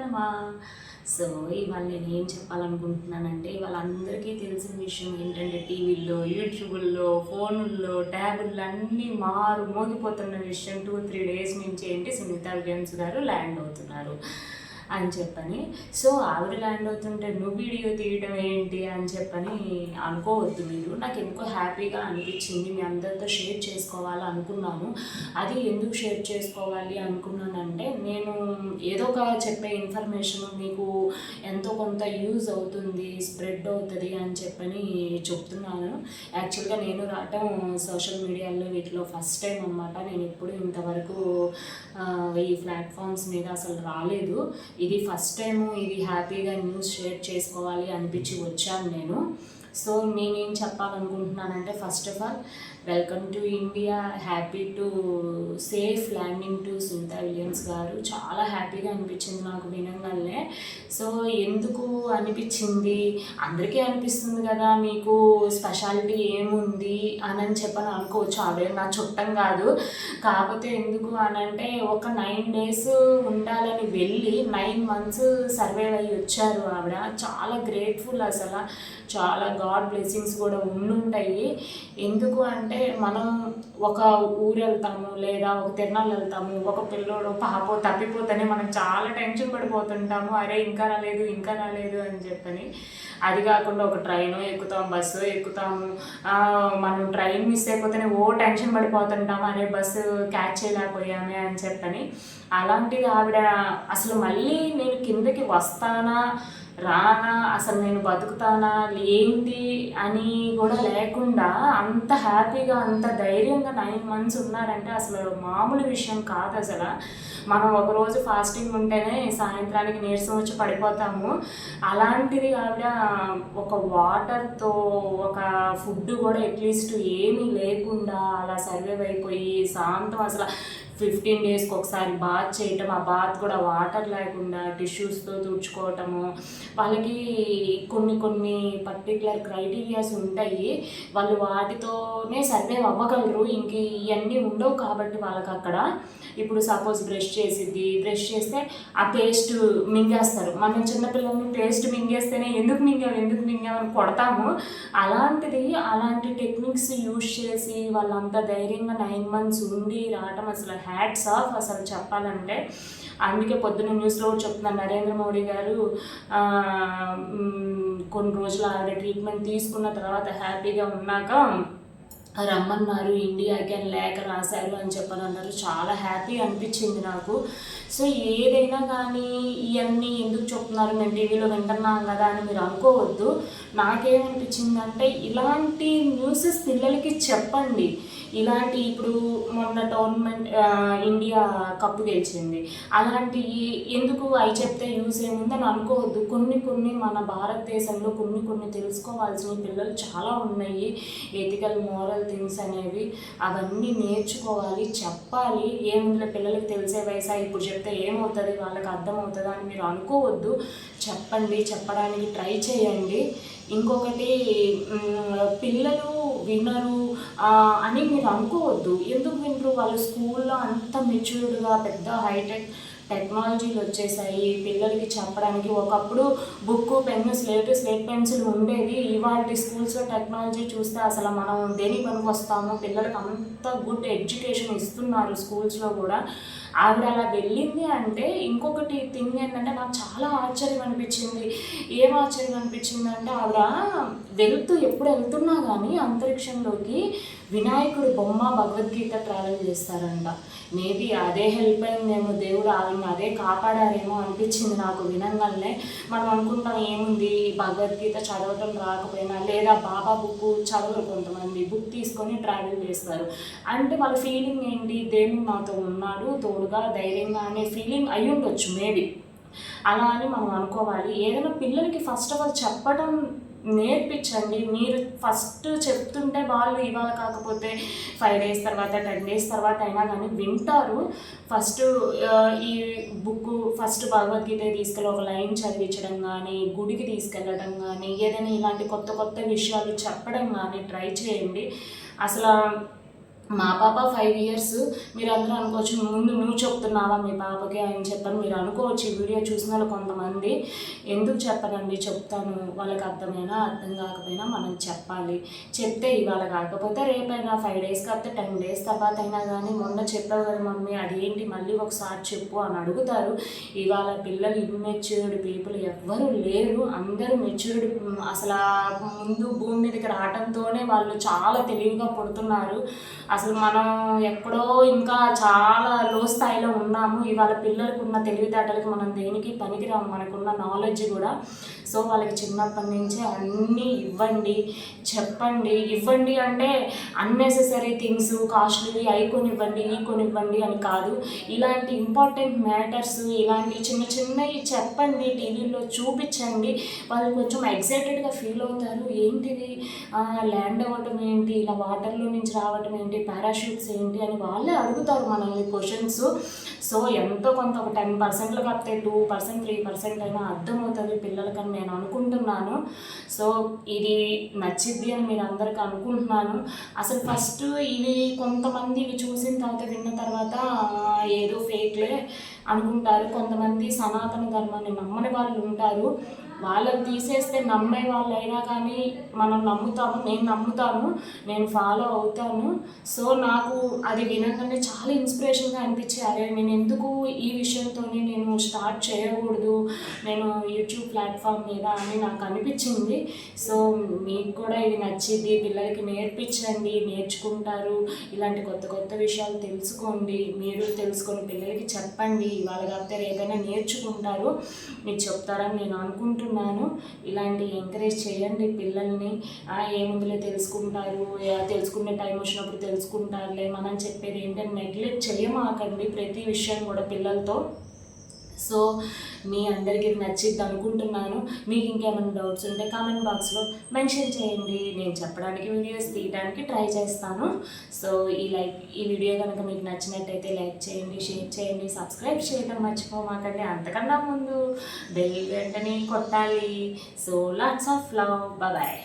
నమా so ఇవాళ నేను ఏం చెప్పాలనుకుంటున్నానంటే ఇవాళ అందరికీ తెలిసిన విషయం ఏంటంటే టీవీల్లో యూట్యూబుల్లో ఫోనుల్లో ట్యాబుల్లో అన్నీ మారు మోగిపోతున్న విషయం టూ త్రీ డేస్ నుంచి ఏంటి సునీత విలియమ్స్ గారు ల్యాండ్ అవుతున్నారు. అని చెప్పని. సో ఆవిడ ల్యాండ్ అవుతుంటే నువ్వు వీడియో తీయడం ఏంటి అని చెప్పని అనుకోవద్దు మీరు. నాకు ఎందుకో హ్యాపీగా అనిపించింది. మీ అందరితో షేర్ చేసుకోవాలి అనుకున్నాను. అది ఎందుకు షేర్ చేసుకోవాలి అనుకున్నానంటే నేను ఏదో ఒక చెప్పే ఇన్ఫర్మేషన్ మీకు ఎంతో కొంత యూజ్ అవుతుంది స్ప్రెడ్ అవుతుంది అని చెప్పని చెప్తున్నాను. యాక్చువల్గా నేను రావటం సోషల్ మీడియాలో వీటిలో ఫస్ట్ టైం అనమాట నేను ఎప్పుడు ఇంతవరకు ఈ ప్లాట్ఫామ్స్ మీద అసలు రాలేదు. ఇది ఫస్ట్ టైము ఇది హ్యాపీగా న్యూస్ షేర్ చేసుకోవాలి అనిపించి వచ్చాను నేను. సో నేనేం చెప్పాలనుకుంటున్నానంటే first of all welcome to India happy to safe landing to Sunita Williams garu. చాలా హ్యాపీగా అనిపించింది నాకు వినంగానే. సో ఎందుకు అనిపించింది? అందరికీ అనిపిస్తుంది కదా మీకు స్పెషాలిటీ ఏముంది అని అని చెప్పని అనుకోవచ్చు. ఆవిడ నా చుట్టం కాదు. కాకపోతే ఎందుకు అని అంటే ఒక నైన్ డేస్ ఉండాలని వెళ్ళి నైన్ మంత్స్ సర్వైవ్ అయ్యి వచ్చారు ఆవిడ. చాలా గ్రేట్ఫుల్ అసలు. చాలా గాడ్ బ్లెస్సింగ్స్ కూడా ఉండుంటాయి. ఎందుకు అంటే అంటే మనం ఒక ఊరు వెళ్తాము లేదా ఒక తిరణాలు వెళ్తాము ఒక పిల్లోడు పాపో తప్పిపోతేనే మనం చాలా టెన్షన్ పడిపోతుంటాము అరే ఇంకా రాలేదు ఇంకా రాలేదు అని చెప్పని అది కాకుండా ఒక ట్రైన్ ఎక్కుతాం బస్సు ఎక్కుతాము మనం ట్రైన్ మిస్ అయిపోతేనే ఓ టెన్షన్ పడిపోతుంటాము. అరే బస్సు క్యాచ్ చేయలేకపోయామే అని చెప్పని అలాంటిది ఆవిడ అసలు మళ్ళీ నేను కిందకి వస్తానా రానా అసలు నేను బతుకుతానా ఏంటి అని కూడా లేకుండా అంత హ్యాపీగా అంత ధైర్యంగా నైన్ మంత్స్ ఉన్నారంటే అసలు మామూలు విషయం కాదు అసలు. మనం ఒకరోజు ఫాస్టింగ్ ఉంటేనే సాయంత్రానికి నీరసం వచ్చి పడిపోతాము. అలాంటిది ఆవిడ ఒక వాటర్తో ఒక ఫుడ్ కూడా అట్లీస్ట్ ఏమీ లేకుండా అలా సర్వైవ్ అయిపోయి శాంతం అసలు. ఫిఫ్టీన్ డేస్కి ఒకసారి బాత్ చేయటం ఆ బాత్ కూడా వాటర్ లేకుండా టిష్యూస్తో తుడుచుకోవటము. వాళ్ళకి కొన్ని కొన్ని పర్టికులర్ క్రైటీరియాస్ ఉంటాయి. వాళ్ళు వాటితోనే సర్వైవ్ అవ్వగలరు. ఇంక ఇవన్నీ ఉండవు కాబట్టి వాళ్ళకి అక్కడ ఇప్పుడు సపోజ్ బ్రష్ చేసిద్ది. బ్రష్ చేస్తే ఆ పేస్ట్ మింగేస్తారు. మనం చిన్నపిల్లల్ని పేస్ట్ మింగేస్తేనే ఎందుకు మింగావు ఎందుకు మింగామని కొడతాము. అలాంటిది అలాంటి టెక్నిక్స్ యూజ్ చేసి వాళ్ళంతా ధైర్యంగా నైన్ మంత్స్ ఉండి రావటం అసలు హ్యాట్స్ ఆఫ్ అసలు చెప్పాలంటే. అందుకే పొద్దున్న న్యూస్లో కూడా చెప్తున్నారు నరేంద్ర మోడీ గారు కొన్ని రోజులు ఆవిడ ట్రీట్మెంట్ తీసుకున్న తర్వాత హ్యాపీగా ఉన్నాక రమ్మన్నారు. ఇండియా అని లేఖ రాశారు అని చెప్పని అన్నారు. చాలా హ్యాపీ అనిపించింది నాకు. సో ఏదైనా కానీ ఇవన్నీ ఎందుకు చెప్తున్నారు? మేము టీవీలో వింటున్నాం కదా అని మీరు అనుకోవద్దు. నాకేమనిపించిందంటే ఇలాంటి న్యూసెస్ పిల్లలకి చెప్పండి. ఇలాంటి ఇప్పుడు మొన్న టోర్నమెంట్ ఇండియా కప్పు గెలిచింది. అలాంటి ఎందుకు అవి చెప్తే యూస్ ఏముందని అనుకోవద్దు. కొన్ని కొన్ని మన భారతదేశంలో కొన్ని కొన్ని తెలుసుకోవాల్సిన పిల్లలు చాలా ఉన్నాయి. ఎథికల్ మోరల్ థింగ్స్ అనేవి అవన్నీ నేర్చుకోవాలి చెప్పాలి. ఏముంది పిల్లలకి తెలిసే వయసా? ఇప్పుడు చెప్తే ఏమవుతుంది? వాళ్ళకి అర్థమవుతుందా అని మీరు అనుకోవద్దు. చెప్పండి చెప్పడానికి ట్రై చేయండి. ఇంకొకటి పిల్లలు వినరు అని మీరు అనుకోవద్దు. ఎందుకు వినరు? వాళ్ళు స్కూల్లో అంత మెచ్యూర్డ్గా పెద్ద హైటెక్ టెక్నాలజీలు వచ్చేసాయి. పిల్లలకి చెప్పడానికి ఒకప్పుడు book pen slate slate pencil ఉండేది ఇవాళ స్కూల్స్లో టెక్నాలజీ చూస్తే అసలు మనం దేని పనికి వస్తామో పిల్లలకి అంత గుడ్ ఎడ్యుకేషన్ ఇస్తున్నారు స్కూల్స్లో కూడా. ఆవిడ అలా వెళ్ళింది అంటే ఇంకొకటి థింగ్ ఏంటంటే నాకు చాలా ఆశ్చర్యం అనిపించింది. ఏం ఆశ్చర్యం అనిపించింది అంటే ఆవిడ వెళ్తూ ఎప్పుడు వెళ్తున్నా కానీ అంతరిక్షంలోకి వినాయకుడు బొమ్మ భగవద్గీత ట్రావెల్ చేస్తారంట. మేబీ అదే హెల్ప్ అయిందేమో దేవుడు ఆవిడని అదే కాపాడారేమో అనిపించింది నాకు వినంగానే. మనం అనుకుంటాం ఏముంది భగవద్గీత చదవటం రాకపోయినా లేదా బాబా బుక్ చదవరు కొంతమంది బుక్ తీసుకొని ట్రావెల్ చేస్తారు. అంటే వాళ్ళ ఫీలింగ్ ఏంటి? దేవుడు నాతో ఉన్నాడు తోడుగా ధైర్యంగా అనే ఫీలింగ్ అయి ఉండొచ్చు మేబీ. అలా అని మనం అనుకోవాలి. ఏదైనా పిల్లలకి ఫస్ట్ ఆఫ్ ఆల్ చెప్పడం నేర్పించండి. మీరు ఫస్ట్ చెప్తుంటే వాళ్ళు ఇవాళ కాకపోతే ఫైవ్ డేస్ తర్వాత టెన్ డేస్ తర్వాత అయినా కానీ వింటారు. ఫస్ట్ ఈ బుక్ ఫస్ట్ భగవద్గీత తీసుకెళ్ళి ఒక లైన్ చదివించడం కానీ గుడికి తీసుకెళ్ళడం కానీ ఏదైనా ఇలాంటి కొత్త కొత్త విషయాలు చెప్పడం కానీ ట్రై చేయండి. అసలు మా పాప ఫైవ్ ఇయర్స్ మీరు అందరూ అనుకోవచ్చు ముందు నువ్వు చెప్తున్నావా మీ పాపకి? అని చెప్పని మీరు అనుకోవచ్చు. ఈ వీడియో చూసిన వాళ్ళు కొంతమంది ఎందుకు చెప్పనండి? చెప్తాను. వాళ్ళకి అర్థమైనా అర్థం కాకపోయినా మనం చెప్పాలి. చెప్తే ఇవాళ కాకపోతే రేపైనా ఫైవ్ డేస్ కాకపోతే టెన్ డేస్ తర్వాత అయినా కానీ మొన్న చెప్పావు కదా మమ్మీ ఏంటి? మళ్ళీ ఒకసారి చెప్పు అని అడుగుతారు. ఇవాళ పిల్లలు ఇమ్మెచ్యూర్డ్ పీపుల్ ఎవ్వరూ లేరు. అందరూ మెచ్యూర్డ్ అసలు ముందు భూమి మీదకి రావడంతోనే వాళ్ళు చాలా తెలివిగా పుడుతున్నారు. అసలు మనం ఎక్కడో ఇంకా చాలా లో స్థాయిలో ఉన్నాము. ఇవాళ పిల్లలకు ఉన్న తెలివితేటలకు మనం దేనికి పనికిరాము? మనకున్న నాలెడ్జ్ కూడా. సో వాళ్ళకి చిన్నప్పటి నుంచే అన్నీ ఇవ్వండి చెప్పండి. ఇవ్వండి అంటే అన్నెసెసరీ థింగ్స్ కాస్ట్లీ అవి కొనివ్వండి ఈ కొనివ్వండి అని కాదు. ఇలాంటి ఇంపార్టెంట్ మ్యాటర్స్ ఇలాంటి చిన్న చిన్నవి చెప్పండి టీవీలో చూపించండి. వాళ్ళు కొంచెం ఎక్సైటెడ్గా ఫీల్ అవుతారు. ఏంటిది? ల్యాండ్ అవ్వటం ఏంటి? ఇలా వాటర్లో నుంచి రావటం ఏంటి? పారాషూట్స్ ఏంటి అని వాళ్ళే అడుగుతారు మనల్ని క్వశ్చన్స్ సో ఎంతో కొంత ఒక టెన్ పర్సెంట్లు కాకపోతే టూ పర్సెంట్ త్రీ పర్సెంట్ అయినా అర్థమవుతుంది పిల్లలకని నేను అనుకుంటున్నాను. సో ఇది నచ్చిద్ది అని మీరు అందరికీ అనుకుంటున్నాను. అసలు ఫస్ట్ ఇవి కొంతమంది ఇవి చూసిన తర్వాత విన్న తర్వాత ఏదో ఫేక్లే అనుకుంటారు. కొంతమంది సనాతన ధర్మాన్ని నమ్మని వాళ్ళు ఉంటారు. వాళ్ళని తీసేస్తే నమ్మే వాళ్ళు అయినా కానీ మనం నమ్ముతాము నేను నమ్ముతాను నేను ఫాలో అవుతాను. సో నాకు అది వినగానే చాలా ఇన్స్పిరేషన్గా అనిపించి అరే నేను ఎందుకు ఈ విషయంతోనే నేను స్టార్ట్ చేయకూడదు? నేను యూట్యూబ్ ప్లాట్ఫామ్ మీద అని నాకు అనిపించింది. సో మీకు కూడా ఇది నచ్చింది. పిల్లలకి నేర్పించండి నేర్చుకుంటారు. ఇలాంటి కొత్త కొత్త విషయాలు తెలుసుకోండి. మీరు తెలుసుకొని పిల్లలకి చెప్పండి. ఇవాళ కాకపోతే రేపైనా నేర్చుకుంటారు మీరు చెప్తారని నేను అనుకుంటున్నాను. ఇలాంటి ఎంకరేజ్ చేయండి పిల్లల్ని. ఏముందిలే తెలుసుకుంటారు తెలుసుకునే టైం వచ్చినప్పుడు తెలుసుకుంటారులే. మనం చెప్పేది ఏంటంటే నెగ్లెక్ట్ చేయమాకండి ప్రతి విషయం కూడా పిల్లలతో. సో మీ అందరికీ ఇది నచ్చిద్ది అనుకుంటున్నాను. మీకు ఇంకేమైనా డౌట్స్ ఉంటే కామెంట్ బాక్స్లో మెన్షన్ చేయండి. నేను చెప్పడానికి వీడియోస్ తీయడానికి ట్రై చేస్తాను. సో ఈ లైక్ ఈ వీడియో కనుక మీకు నచ్చినట్టయితే లైక్ చేయండి షేర్ చేయండి సబ్స్క్రైబ్ చేయడం మర్చిపోమాకండి అంతకన్నా ముందు బెల్ వెంటనే కొట్టాలి. So lots of love bye